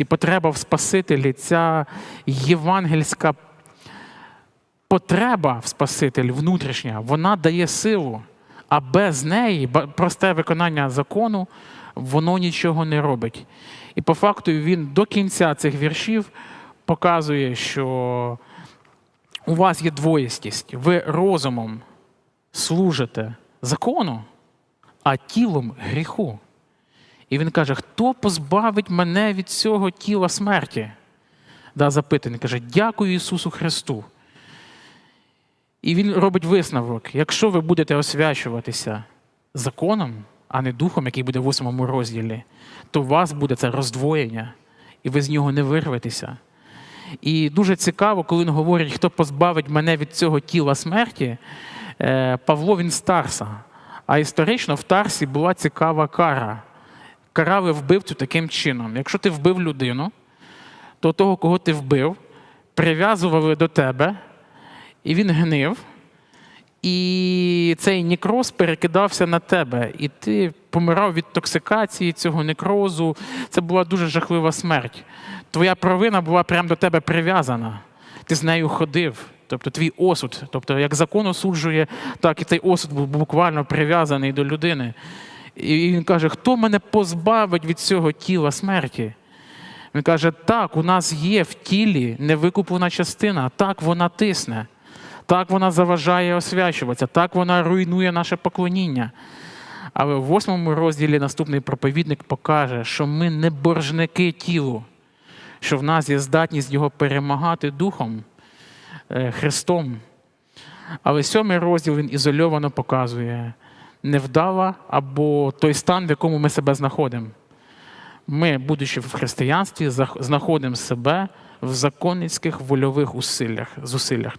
Потреба в Спасителі, ця євангельська потреба в Спасителі внутрішня, вона дає силу, а без неї просте виконання закону, воно нічого не робить. І по факту він до кінця цих віршів показує, що у вас є двоєстість, ви розумом служите закону, а тілом гріху. І він каже: хто позбавить мене від цього тіла смерті? Да, запитання. Каже, дякую Ісусу Христу. І він робить висновок: якщо ви будете освячуватися законом, а не духом, який буде в восьмому розділі, то у вас буде це роздвоєння, і ви з нього не вирветеся. І дуже цікаво, коли він говорить, хто позбавить мене від цього тіла смерті, е, Павло він з Тарса. А історично в Тарсі була цікава кара. Карали вбивцю таким чином. Якщо ти вбив людину, то того, кого ти вбив, прив'язували до тебе, і він гнив, і цей некроз перекидався на тебе, і ти помирав від токсикації цього некрозу. Це була дуже жахлива смерть. Твоя провина була прямо до тебе прив'язана. Ти з нею ходив. Тобто твій осуд, тобто як закон осуджує, так і цей осуд був буквально прив'язаний до людини. І він каже: хто мене позбавить від цього тіла смерті? Він каже: так, у нас є в тілі невикуплена частина, так вона тисне, так вона заважає освячуватися, так вона руйнує наше поклоніння. Але в восьмому розділі наступний проповідник покаже, що ми не боржники тілу, що в нас є здатність його перемагати духом, е, Христом. Але сьомий розділ він ізольовано показує невдава або той стан, в якому ми себе знаходимо. Ми, будучи в християнстві, знаходимо себе в законницьких вольових усиллях, зусиллях.